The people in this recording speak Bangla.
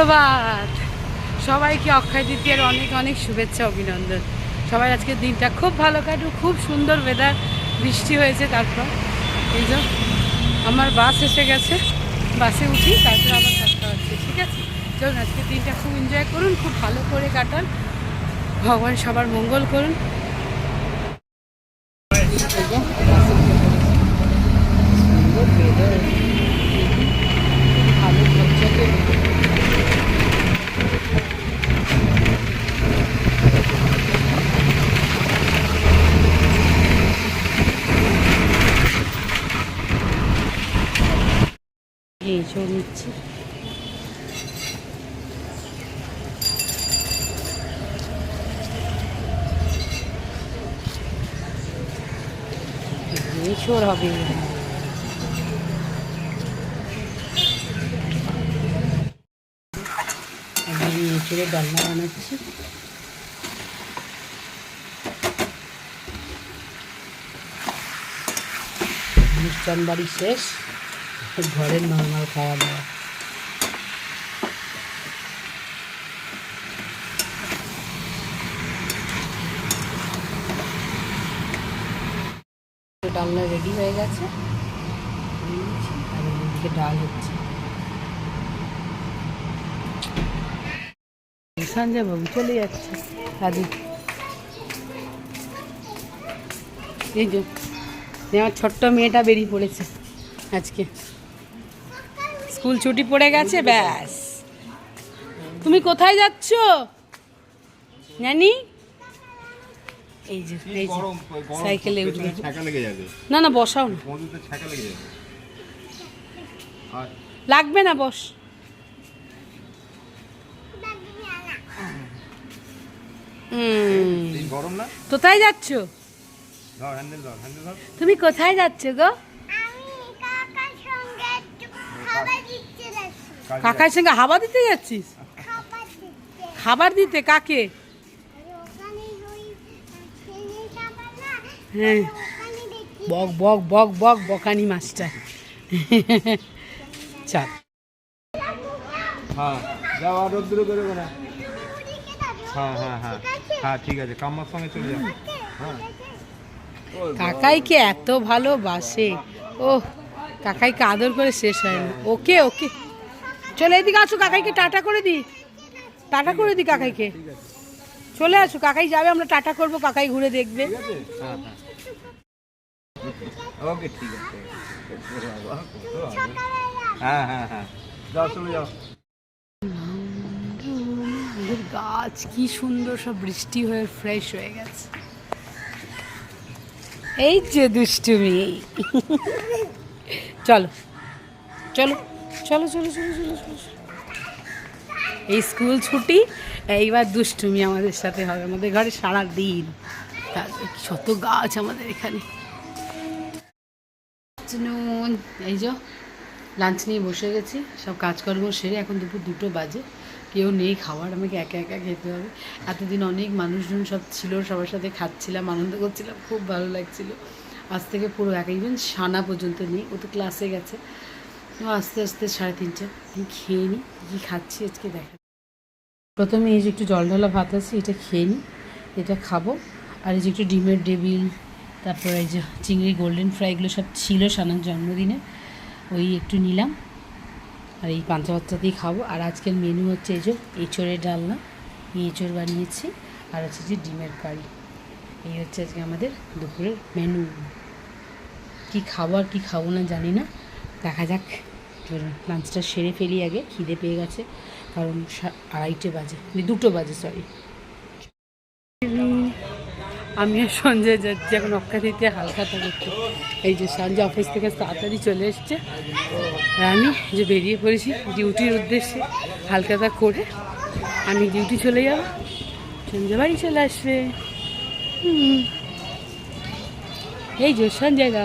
প্রভাত সবাইকে অক্ষয় তৃতীয়ার অনেক অনেক শুভেচ্ছা, অভিনন্দন। সবাই আজকের দিনটা খুব ভালো কাটুক, খুব সুন্দর ওয়েদার বৃষ্টি হয়েছে তারপর। এই যে, আমার বাস এসে গেছে। বাসে উঠি, তারপর আবার কথা হচ্ছে, ঠিক আছে? চলুন, আজকের দিনটা খুব এনজয় করুন, খুব ভালো করে কাটান। ভগবান সবার মঙ্গল করুন। দিচ্ছি। মিশোর হবে। মিশোরে ডালনা বানাচ্ছি। অনুষ্ঠান বাড়ি শেষ। ঘরের নর্মাল খাওয়া দাওয়া। ডালনা রেডি হয়ে গেছে। আর এদিকে ডাল হচ্ছে। সঞ্জয় বাবু চলে যাচ্ছে। কাজে এই যে আমার ছোট্ট মেয়েটা বেরিয়ে পড়েছে আজকে। স্কুল ছুটি পড়ে গেছে ব্যাস। তুমি কোথায় যাচ্ছ? জানি এই যে এই না না বসাও না। লাগবে না বস। কোথায় যাচ্ছ? তুমি কোথায় যাচ্ছ গো? কাকার সঙ্গে একটু খাবার দিতে যাচ্ছি। কাজে কাকার সঙ্গে হাওয়া দিতে যাচ্ছিস? খাবার দিতে। কাকে? হ্যাঁ। বক বক বক বক বকানি মাস্টার চল। হ্যাঁ যাও আর রোদ্দুর বেরোবে না। হ্যাঁ হ্যাঁ হ্যাঁ। হ্যাঁ ঠিক আছে কাম্মার সঙ্গে চলে যাও। হ্যাঁ। কাকাইকে এত ভালোবাসে। ও কাকাইকে আদর করে শেষ হয় না ওকে ওকে। চলে এদিকে আসো কাকাইকে টাটা করে দি। টাটা করে দি কাকাইকে। চলে আসো কাকাই যাবে আমরা টাটা করব কাকাই ঘুরে দেখবে। হ্যাঁ হ্যাঁ ওকে ঠিক আছে। হ্যাঁ হ্যাঁ হ্যাঁ। যাও চলে যাও। গাছ কি সুন্দর সব বৃষ্টি হয়ে ফ্রেশ হয়ে গেছে। এই যে দুষ্টুমি। চলো। চলো চলো চলো চলো চলো চলো। এই স্কুল ছুটি, এইবার দুষ্টুমি আমাদের সাথে হবে। আমাদের ঘরে সারা দিন শত গাছ আমাদের এখানে। এই যে লাঞ্চ নিয়ে বসে গেছি। সব কাজকর্ম সেরে এখন দুপুর দুটো বাজে। কেউ নেই খাওয়ার, আমাকে একা একা খেতে হবে। এতদিন অনেক মানুষজন সব ছিল, সবার সাথে খাচ্ছিলাম, আনন্দ করছিলাম, খুব ভালো লাগছিল। আজ থেকে পুরো একা ইভেন সানা পর্যন্ত নেই, ও তো ক্লাসে গেছে। আস্তে আস্তে সাড়ে তিনটে, আমি খেয়ে নিই কী খাচ্ছি আজকে দেখা। প্রথমে এই যে একটু জল ঢালা ভাত আছে, এটা খেয়ে নিই এটা খাব। আর এই যে একটু ডিমের ডেবিল তারপর এই যে চিংড়ি গোল্ডেন ফ্রাই এগুলো সব ছিল সানার জন্মদিনে, ওই একটু নিলাম। আর এই পান্তা ভাতটাতেই খাব। আর আজকের মেনু হচ্ছে এই যে এঁচড়ের ডালনা এঁচড় বানিয়েছি। আর হচ্ছে যে ডিমের কারি। এই হচ্ছে আজকে আমাদের দুপুরের মেনু কি খাব আর কি খাব না জানি না। দেখা যাক লাঞ্চটা সেরে ফেলি আগে, খিদে পেয়ে গেছে, কারণ আড়াইটে বাজে মানে দুটো বাজে সরি আমি আর সঞ্জয় যাচ্ছি, এখন অক্ষাদিতে হালখাতা করতে। এই যে সঞ্জয় অফিস থেকে তাড়াতাড়ি চলে এসছে। আমি যে বেরিয়ে পড়েছি ডিউটির উদ্দেশ্যে হালখাতা করে, আমি ডিউটি চলে যাব। সঞ্জয় বাড়ি চলে আসবে। এই যে সঞ্জয় দা।